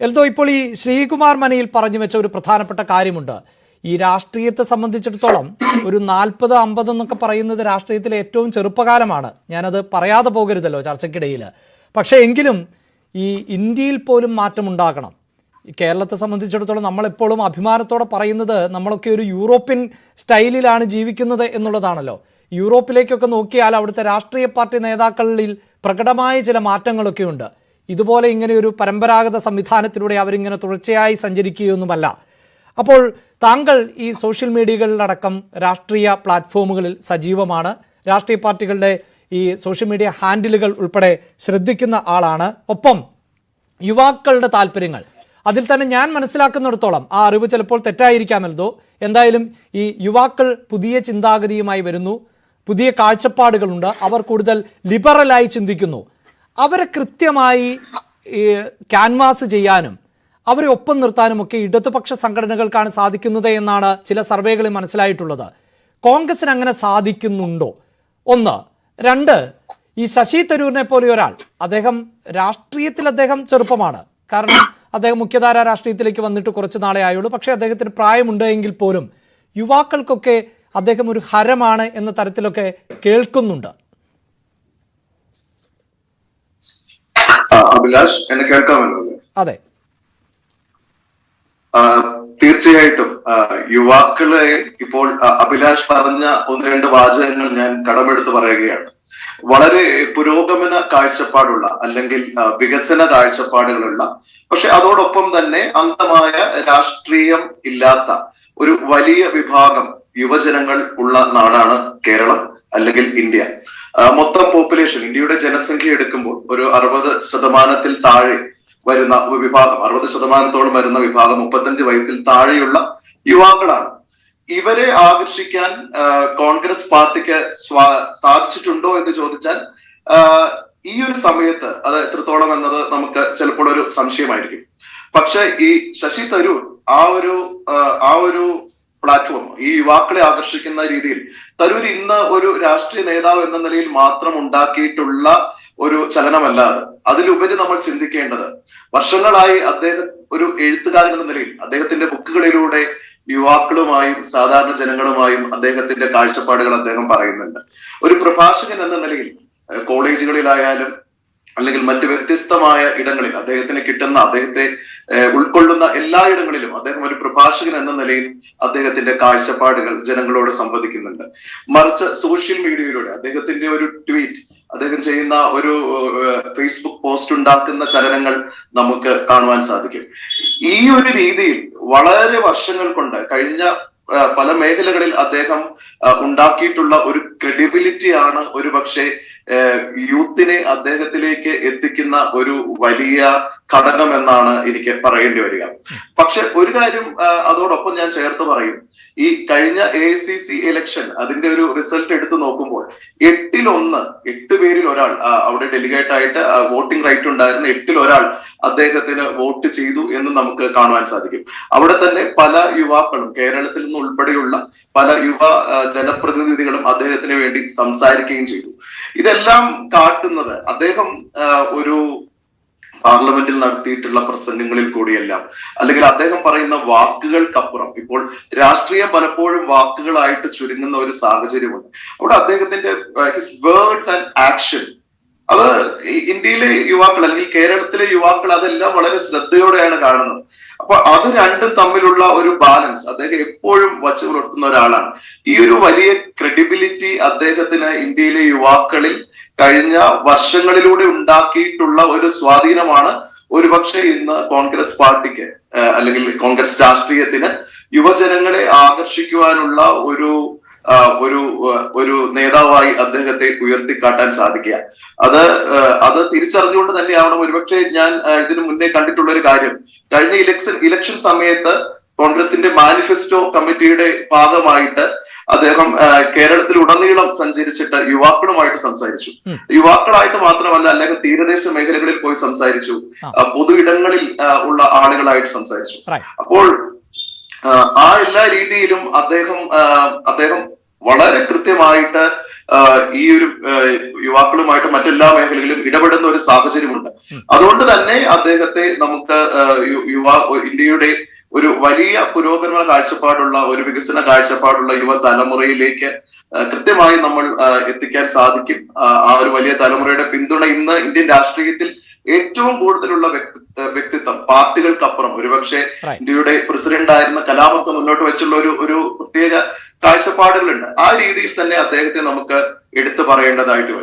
എൽദോ ഇപ്പോൾ ഈ ശ്രീകുമാർ മനയിൽ പറഞ്ഞു വെച്ച ഒരു പ്രധാനപ്പെട്ട കാര്യമുണ്ട്. ഈ രാഷ്ട്രീയത്തെ സംബന്ധിച്ചിടത്തോളം ഒരു നാൽപ്പത് അമ്പത് എന്നൊക്കെ പറയുന്നത് രാഷ്ട്രീയത്തിലെ ഏറ്റവും ചെറുപ്പകാലമാണ്. ഞാനത് പറയാതെ പോകരുതല്ലോ ചർച്ചയ്ക്കിടയിൽ. പക്ഷേ എങ്കിലും ഈ ഇന്ത്യയിൽ പോലും മാറ്റമുണ്ടാകണം ഈ കേരളത്തെ സംബന്ധിച്ചിടത്തോളം നമ്മളെപ്പോഴും അഭിമാനത്തോടെ പറയുന്നത് നമ്മളൊക്കെ ഒരു യൂറോപ്യൻ സ്റ്റൈലിലാണ് ജീവിക്കുന്നത് എന്നുള്ളതാണല്ലോ. യൂറോപ്പിലേക്കൊക്കെ നോക്കിയാൽ അവിടുത്തെ രാഷ്ട്രീയ പാർട്ടി നേതാക്കളിൽ പ്രകടമായ ചില മാറ്റങ്ങളൊക്കെ ഉണ്ട് ഇതുപോലെ ഇങ്ങനെ ഒരു പരമ്പരാഗത സംവിധാനത്തിലൂടെ അവരിങ്ങനെ തുടർച്ചയായി സഞ്ചരിക്കുകയൊന്നുമല്ല. അപ്പോൾ താങ്കൾ ഈ സോഷ്യൽ മീഡിയകളിലടക്കം രാഷ്ട്രീയ പ്ലാറ്റ്ഫോമുകളിൽ സജീവമാണ്. രാഷ്ട്രീയ പാർട്ടികളുടെ ഈ സോഷ്യൽ മീഡിയ ഹാൻഡിലുകൾ ഉൾപ്പെടെ ശ്രദ്ധിക്കുന്ന ആളാണ്. ഒപ്പം യുവാക്കളുടെ താല്പര്യങ്ങൾ. അതിൽ തന്നെ ഞാൻ മനസ്സിലാക്കുന്നിടത്തോളം ആ അറിവ് ചിലപ്പോൾ തെറ്റായിരിക്കാമല്ലോ. എന്തായാലും ഈ യുവാക്കൾ പുതിയ ചിന്താഗതിയുമായി വരുന്നു. പുതിയ കാഴ്ചപ്പാടുകളുണ്ട്. അവർ കൂടുതൽ ലിബറലായി ചിന്തിക്കുന്നു. അവരെ കൃത്യമായി ഈ ക്യാൻവാസ് ചെയ്യാനും അവരെ ഒപ്പം നിർത്താനും ഒക്കെ ഇടതുപക്ഷ സംഘടനകൾക്കാണ് സാധിക്കുന്നത് എന്നാണ് ചില സർവേകളിൽ മനസ്സിലായിട്ടുള്ളത്. കോൺഗ്രസിന് അങ്ങനെ സാധിക്കുന്നുണ്ടോ? ഒന്ന്. രണ്ട്. ഈ ശശി തരൂരിനെ പോലെ ഒരാൾ അദ്ദേഹം രാഷ്ട്രീയത്തിൽ അദ്ദേഹം ചെറുപ്പമാണ്. കാരണം അദ്ദേഹം മുഖ്യധാര രാഷ്ട്രീയത്തിലേക്ക് വന്നിട്ട് കുറച്ച് നാളെ ആയുള്ളൂ. പക്ഷേ അദ്ദേഹത്തിന് പ്രായമുണ്ട് എങ്കിൽ പോലും യുവാക്കൾക്കൊക്കെ അദ്ദേഹം ഒരു ഹരമാണ് എന്ന തരത്തിലൊക്കെ കേൾക്കുന്നുണ്ട് ആ, അഭിലാഷ് എന്നെ കേൾക്കാമല്ലോ അതെ. തീർച്ചയായിട്ടും. യുവാക്കളെ ഇപ്പോൾ അഭിലാഷ് പറഞ്ഞ ഒന്ന് രണ്ട് വാചകങ്ങൾ ഞാൻ കടമെടുത്ത് പറയുകയാണ്. വളരെ പുരോഗമന കാഴ്ചപ്പാടുള്ള അല്ലെങ്കിൽ വികസന കാഴ്ചപ്പാടുകളുള്ള പക്ഷെ അതോടൊപ്പം തന്നെ അന്തമായ രാഷ്ട്രീയം ഇല്ലാത്ത ഒരു വലിയ വിഭാഗം യുവജനങ്ങൾ ഉള്ള നാടാണ് കേരളം അല്ലെങ്കിൽ ഇന്ത്യ. മൊത്തം പോപ്പുലേഷൻ ഇന്ത്യയുടെ ജനസംഖ്യ എടുക്കുമ്പോൾ ഒരു അറുപത് ശതമാനത്തിൽ താഴെ വരുന്ന വിഭാഗം അറുപത് ശതമാനത്തോളം വരുന്ന വിഭാഗം മുപ്പത്തഞ്ച് വയസ്സിൽ താഴെയുള്ള യുവാക്കളാണ്. ഇവരെ ആകർഷിക്കാൻ കോൺഗ്രസ് പാർട്ടിക്ക് സാധിച്ചിട്ടുണ്ടോ എന്ന് ചോദിച്ചാൽ ഈ ഒരു സമയത്ത് അത് എത്രത്തോളം എന്നത് നമുക്ക് ചിലപ്പോൾ ഒരു സംശയമായിരിക്കും. പക്ഷെ ഈ ശശി തരൂർ ആ ഒരു ആ ഒരു പ്ലാറ്റ്ഫോം ഈ യുവാക്കളെ ആകർഷിക്കുന്ന രീതിയിൽ. തരൂർ ഇന്ന് ഒരു രാഷ്ട്രീയ നേതാവ് എന്ന നിലയിൽ മാത്രം ഉണ്ടാക്കിയിട്ടുള്ള ഒരു ചലനമല്ലാതെ. അതിലുപരി നമ്മൾ ചിന്തിക്കേണ്ടത് വർഷങ്ങളായി അദ്ദേഹം ഒരു എഴുത്തുകാരൻ എന്ന നിലയിൽ അദ്ദേഹത്തിന്റെ ബുക്കുകളിലൂടെ യുവാക്കളുമായും സാധാരണ ജനങ്ങളുമായും അദ്ദേഹത്തിന്റെ കാഴ്ചപ്പാടുകൾ അദ്ദേഹം പറയുന്നുണ്ട്. ഒരു പ്രഭാഷകൻ എന്ന നിലയിൽ കോളേജുകളിലായാലും അല്ലെങ്കിൽ മറ്റ് വ്യത്യസ്തമായ ഇടങ്ങളിൽ അദ്ദേഹത്തിന് കിട്ടുന്ന അദ്ദേഹത്തെ ഉൾക്കൊള്ളുന്ന എല്ലാ ഇടങ്ങളിലും അദ്ദേഹം ഒരു പ്രഭാഷകൻ എന്ന നിലയിൽ അദ്ദേഹത്തിന്റെ കാഴ്ചപ്പാടുകൾ ജനങ്ങളോട് സംവദിക്കുന്നുണ്ട്. മറിച്ച് സോഷ്യൽ മീഡിയയിലൂടെ അദ്ദേഹത്തിന്റെ ഒരു ട്വീറ്റ് അദ്ദേഹം ചെയ്യുന്ന ഒരു ഫേസ്ബുക്ക് പോസ്റ്റ് ഉണ്ടാക്കുന്ന ചലനങ്ങൾ നമുക്ക് കാണുവാൻ സാധിക്കും. ഈ ഒരു രീതിയിൽ വളരെ വർഷങ്ങൾ കൊണ്ട് കഴിഞ്ഞ പല മേഖലകളിൽ അദ്ദേഹം ഉണ്ടാക്കിയിട്ടുള്ള ഒരു ക്രെഡിബിലിറ്റി ആണ് ഒരു പക്ഷേ യൂത്തിനെ അദ്ദേഹത്തിലേക്ക് എത്തിക്കുന്ന ഒരു വലിയ ഘടകം എന്നാണ് എനിക്ക് പറയേണ്ടി വരിക. പക്ഷെ ഒരു കാര്യം അതോടൊപ്പം ഞാൻ ചേർത്ത് പറയും. ഈ കഴിഞ്ഞ എ സി സി ഇലക്ഷൻ അതിന്റെ ഒരു റിസൾട്ട് എടുത്തു നോക്കുമ്പോൾ എട്ടിലൊന്ന് എട്ട് പേരിൽ ഒരാൾ അവിടെ ഡെലിഗേറ്റ് ആയിട്ട് വോട്ടിംഗ് റൈറ്റ് ഉണ്ടായിരുന്ന എട്ടിൽ ഒരാൾ അദ്ദേഹത്തിന് വോട്ട് ചെയ്തു എന്ന് നമുക്ക് കാണുവാൻ സാധിക്കും. അവിടെ തന്നെ പല യുവാക്കളും കേരളത്തിൽ നിന്ന് ഉൾപ്പെടെയുള്ള പല യുവ ജനപ്രതിനിധികളും അദ്ദേഹത്തിന് വേണ്ടി സംസാരിക്കുകയും ചെയ്തു. ഇതെല്ലാം കാട്ടുന്നത് അദ്ദേഹം ഒരു പാർലമെന്റിൽ നടത്തിയിട്ടുള്ള പ്രസംഗങ്ങളിൽ കൂടിയെല്ലാം. അല്ലെങ്കിൽ അദ്ദേഹം പറയുന്ന വാക്കുകൾക്കപ്പുറം. ഇപ്പോൾ രാഷ്ട്രീയം പലപ്പോഴും വാക്കുകളായിട്ട് ചുരുങ്ങുന്ന ഒരു സാഹചര്യമുണ്ട്. അവിടെ അദ്ദേഹത്തിന്റെ ഹിസ് വേർഡ്സ് ആൻഡ് ആക്ഷൻ അത് ഇന്ത്യയിലെ യുവാക്കൾ അല്ലെങ്കിൽ കേരളത്തിലെ യുവാക്കൾ അതെല്ലാം വളരെ ശ്രദ്ധയോടെയാണ് കാണുന്നത്. അപ്പൊ അത് രണ്ടും തമ്മിലുള്ള ഒരു ബാലൻസ് അദ്ദേഹം എപ്പോഴും വച്ചു പുലർത്തുന്ന ഒരാളാണ്. ഈ ഒരു വലിയ ക്രെഡിബിലിറ്റി അദ്ദേഹത്തിന് ഇന്ത്യയിലെ യുവാക്കളിൽ കഴിഞ്ഞ വർഷങ്ങളിലൂടെ ഉണ്ടാക്കിയിട്ടുള്ള ഒരു സ്വാധീനമാണ്. ഒരുപക്ഷെ ഇന്ന് കോൺഗ്രസ് പാർട്ടിക്ക് അല്ലെങ്കിൽ കോൺഗ്രസ് രാഷ്ട്രീയത്തിന് യുവജനങ്ങളെ ആകർഷിക്കുവാനുള്ള ഒരു ഒരു ഒരു നേതാവായി അദ്ദേഹത്തെ ഉയർത്തിക്കാട്ടാൻ സാധിക്കുക. അത് അത് തിരിച്ചറിഞ്ഞുകൊണ്ട് തന്നെയാവണം. ഒരുപക്ഷെ ഞാൻ ഇതിനു മുന്നേ കണ്ടിട്ടുള്ള ഒരു കാര്യം. കഴിഞ്ഞ ഇലക്ഷൻ ഇലക്ഷൻ സമയത്ത് കോൺഗ്രസിന്റെ മാനിഫെസ്റ്റോ കമ്മിറ്റിയുടെ ഭാഗമായിട്ട് അദ്ദേഹം കേരളത്തിൽ ഉടനീളം സഞ്ചരിച്ചിട്ട് യുവാക്കളുമായിട്ട് സംസാരിച്ചു. യുവാക്കളായിട്ട് മാത്രമല്ല അല്ലെങ്കിൽ തീരദേശ മേഖലകളിൽ പോയി സംസാരിച്ചു. പൊതു ഇടങ്ങളിൽ ഉള്ള ആളുകളായിട്ട് സംസാരിച്ചു. അപ്പോൾ ആ എല്ലാ രീതിയിലും അദ്ദേഹം അദ്ദേഹം വളരെ കൃത്യമായിട്ട് ഈ ഒരു യുവാക്കളുമായിട്ട് മറ്റെല്ലാ മേഖലകളിലും ഇടപെടുന്ന ഒരു സാഹചര്യമുണ്ട്. അതുകൊണ്ട് തന്നെ അദ്ദേഹത്തെ നമുക്ക് യുവാ ഇന്ത്യയുടെ ഒരു വലിയ പുരോഗമന കാഴ്ചപ്പാടുള്ള ഒരു വികസന കാഴ്ചപ്പാടുള്ള യുവതലമുറയിലേക്ക് തലമുറയിലേക്ക് കൃത്യമായി നമ്മൾ എത്തിക്കാൻ സാധിക്കും. ആ, ഒരു വലിയ തലമുറയുടെ പിന്തുണ ഇന്ന് ഇന്ത്യൻ രാഷ്ട്രീയത്തിൽ ഏറ്റവും കൂടുതലുള്ള വ്യക്തി വ്യക്തിത്വം പാർട്ടികൾക്കപ്പുറം. ഒരുപക്ഷെ ഇന്ത്യയുടെ പ്രസിഡന്റ് ആയിരുന്ന കലാമൊക്കെ മുന്നോട്ട് വെച്ചുള്ള ഒരു ഒരു പ്രത്യേക കാഴ്ചപ്പാടുകളുണ്ട്. ആ രീതിയിൽ തന്നെ അദ്ദേഹത്തെ നമുക്ക് എടുത്തു പറയേണ്ടതായിട്ട് വരും.